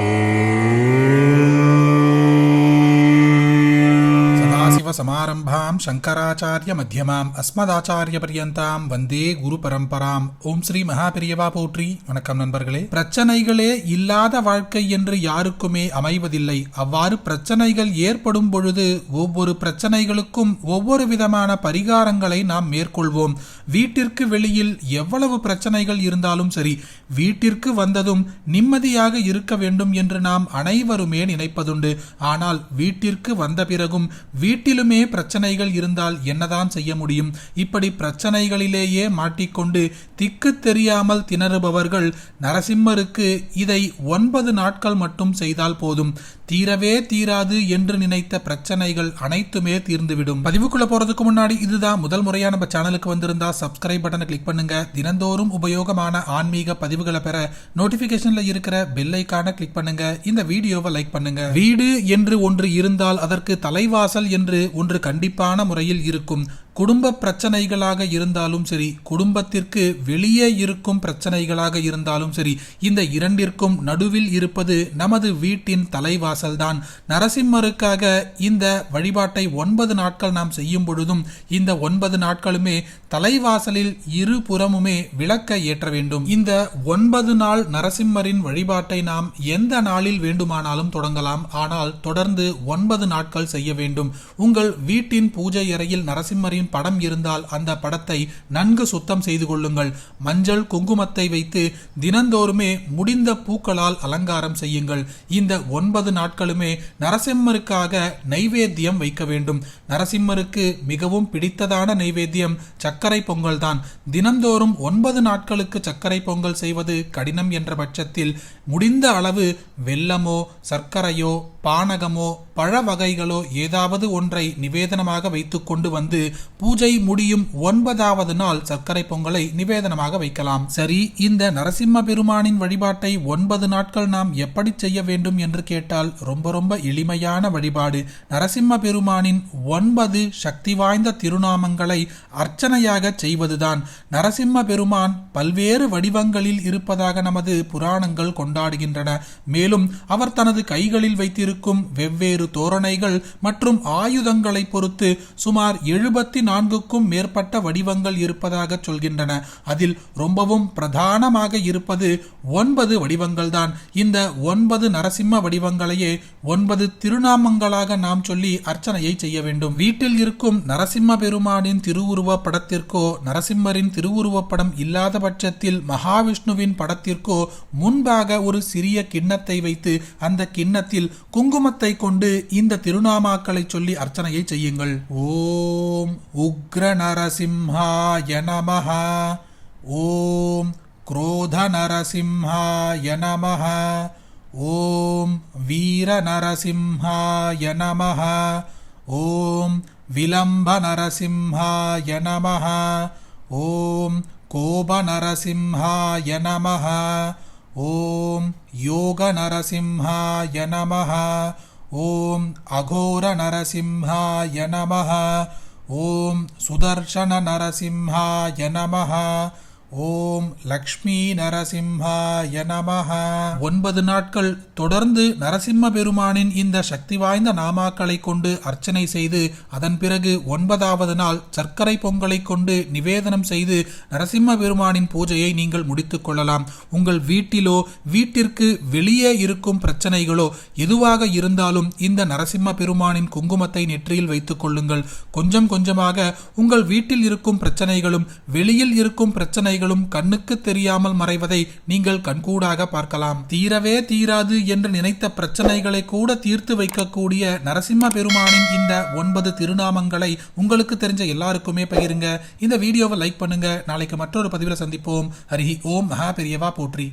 Oh. Shankaracharya மத்தியமாம் அஸ்மதாச்சாரிய பரியந்தாம் வந்தே குரு பரம்பராம் ஓம் ஸ்ரீ மகாபிரியவா போற்றி வணக்கம் நண்பர்களே. பிரச்சனைகளே இல்லாத வாழ்க்கை என்று யாருக்குமே அமைவதில்லை. அவ்வாறு பிரச்சனைகள் ஏற்படும் பொழுது ஒவ்வொரு பிரச்சனைகளுக்கும் ஒவ்வொரு விதமான பரிகாரங்களை நாம் மேற்கொள்வோம். வீட்டிற்கு வெளியில் எவ்வளவு பிரச்சனைகள் இருந்தாலும் சரி வீட்டிற்கு வந்ததும் நிம்மதியாக இருக்க வேண்டும் என்று நாம் அனைவருமே நினைப்பதுண்டு. ஆனால் வீட்டிற்கு வந்த பிறகும் வீட்டிலுமே பிரச்சனைகள் பிரச்சனைகள் இருந்தால் என்னதான் செய்ய முடியும்? இப்படி பிரச்சனைகளிலேயே மாட்டிக்கொண்டு திக்கு தெரியாமல் திணறுபவர்கள் நரசிம்மருக்கு இதை ஒன்பது நாட்கள் மட்டும் செய்தால் போதும். தீரவே தீராது என்று நினைத்த பிரச்சனைகள் அனைத்துமே தீர்ந்துவிடும். பதிவுக்குள்ள போறதுக்கு முன்னாடி இதுதான் முதல் முறையா நம்ம சேனலுக்கு வந்திருந்தா சப்ஸ்கிரைப் பட்டனை கிளிக் பண்ணுங்க. தினந்தோறும் உபயோகமான ஆன்மீக பதிவுகளை பெற நோட்டிபிகேஷன்ல இருக்கிற பெல் ஐக்கான கிளிக் பண்ணுங்க. இந்த வீடியோவை லைக் பண்ணுங்க. வீடு என்று ஒன்று இருந்தால் அதற்கு தலைவாசல் என்று ஒன்று கண்டிப்பான முறையில் இருக்கும் குடும்ப பிரச்சனைகளாக இருந்தாலும் சரி குடும்பத்திற்கு வெளியே இருக்கும் பிரச்சனைகளாக இருந்தாலும் சரி இந்த இரண்டிற்கும் நடுவில் இருப்பது நமது வீட்டின் தலைவாசல்தான். நரசிம்மருக்காக இந்த வழிபாட்டை ஒன்பது நாட்கள் நாம் செய்யும் பொழுதும் இந்த ஒன்பது நாட்களுமே தலைவாசலில் இரு புறமுமே விளக்க ஏற்ற வேண்டும். இந்த ஒன்பது நாள் நரசிம்மரின் வழிபாட்டை நாம் எந்த நாளில் வேண்டுமானாலும் தொடங்கலாம். ஆனால் தொடர்ந்து ஒன்பது நாட்கள் செய்ய வேண்டும். உங்கள் வீட்டின் பூஜை அறையில் நரசிம்மரின் படம் இருந்தால் அந்த படத்தை நன்கு சுத்தம் செய்து கொள்ளுங்கள். மஞ்சள் குங்குமத்தை வைத்து தினந்தோறுமே முடிந்த பூக்களால் அலங்காரம் செய்யுங்கள். இந்த ஒன்பது நாட்களுமே நரசிம்மருக்காக நைவேத்தியம் வைக்க வேண்டும். நரசிம்மருக்கு மிகவும் பிடித்ததான நைவேத்தியம் சர்க்கரை பொங்கல் தான். தினந்தோறும் ஒன்பது நாட்களுக்கு சர்க்கரை பொங்கல் செய்வது கடினம் என்ற பட்சத்தில் முடிந்த அளவு வெல்லமோ சர்க்கரையோ பானகமோ பழ வகைகளோ ஏதாவது ஒன்றை நிவேதனமாக வைத்து கொண்டு வந்து பூஜை முடியும் ஒன்பதாவது நாள் சர்க்கரை பொங்கலை நிவேதனமாக வைக்கலாம். சரி இந்த நரசிம்ம பெருமானின் வழிபாட்டை ஒன்பது நாட்கள் நாம் எப்படி செய்ய வேண்டும் என்று கேட்டால் ரொம்ப ரொம்ப எளிமையான வழிபாடு. நரசிம்ம பெருமானின் ஒன்பது சக்தி வாய்ந்த திருநாமங்களை அர்ச்சனையாக செய்வதுதான். நரசிம்ம பெருமான் பல்வேறு வடிவங்களில் இருப்பதாக நமது புராணங்கள் கொண்டாடுகின்றன. மேலும் அவர் தனது கைகளில் வைத்திருக்கும் வெவ்வேறு தோரணைகள் மற்றும் ஆயுதங்களை பொறுத்து சுமார் எழுபத்தி நான்குக்கும் மேற்பட்ட வடிவங்கள் இருப்பதாக சொல்கின்றன. அதில் ரொம்பவும் பிரதானமாக இருப்பது ஒன்பது வடிவங்கள் தான் இந்த ஒன்பது நரசிம்ம வடிவங்களையே ஒன்பது திருநாமங்களாக நாம் சொல்லி அர்ச்சனையை செய்ய வேண்டும். வீட்டில் இருக்கும் நரசிம்ம பெருமானின் திருவுருவ படத்திற்கோ நரசிம்மரின் திருவுருவ படம் இல்லாத பட்சத்தில் மகாவிஷ்ணுவின் படத்திற்கோ முன்பாக ஒரு சிறிய கிண்ணத்தை வைத்து அந்த கிண்ணத்தில் குங்குமத்தை கொண்டு இந்த திருநாமாக்களை சொல்லி அர்ச்சனையை செய்யுங்கள். ॐ उग्रनरसिंहाय नमः। ॐ क्रोधनरसिंहाय नमः। ॐ वीरनरसिंहाय नमः। ॐ विलम्बनरसिंहाय नमः। ॐ कोपनरसिंहाय नमः। ॐ योगनरसिंहाय नमः। ॐ अघोरनरसिंहाय नमः। ॐ सुदर्शननरसिंहाय नमः ஓம் லக்ஷ்மி நரசிம்ஹாய நமஹ. ஒன்பது நாட்கள் தொடர்ந்து நரசிம்ம பெருமானின் இந்த சக்தி வாய்ந்த நாமாக்களை கொண்டு அர்ச்சனை செய்து அதன் பிறகு ஒன்பதாவது நாள் சர்க்கரை பொங்கலை கொண்டு நிவேதனம் செய்து நரசிம்ம பெருமானின் பூஜையை நீங்கள் முடித்துக் கொள்ளலாம். உங்கள் வீட்டிலோ வீட்டிற்கு வெளியே இருக்கும் பிரச்சனைகளோ எதுவாக இருந்தாலும் இந்த நரசிம்ம பெருமானின் குங்குமத்தை நெற்றியில் வைத்துக் கொள்ளுங்கள். கொஞ்சம் கொஞ்சமாக உங்கள் வீட்டில் இருக்கும் பிரச்சனைகளும் வெளியில் இருக்கும் பிரச்சனை பிரச்சனைகளும் கண்ணுக்கு தெரியாமல் மறைவதை நீங்கள் கண்கூடாக பார்க்கலாம். தீரவே தீராது என்று நினைத்த பிரச்சனைகளை கூட தீர்த்து வைக்கக்கூடிய நரசிம்ம பெருமானின் இந்த ஒன்பது திருநாமங்களை உங்களுக்கு தெரிஞ்ச எல்லாருக்குமே பகிருங்க. இந்த வீடியோவை லைக் பண்ணுங்க. நாளைக்கு மற்றொரு பதிவில் சந்திப்போம். ஹரி ஓம். மகா பெரியவா போற்றி.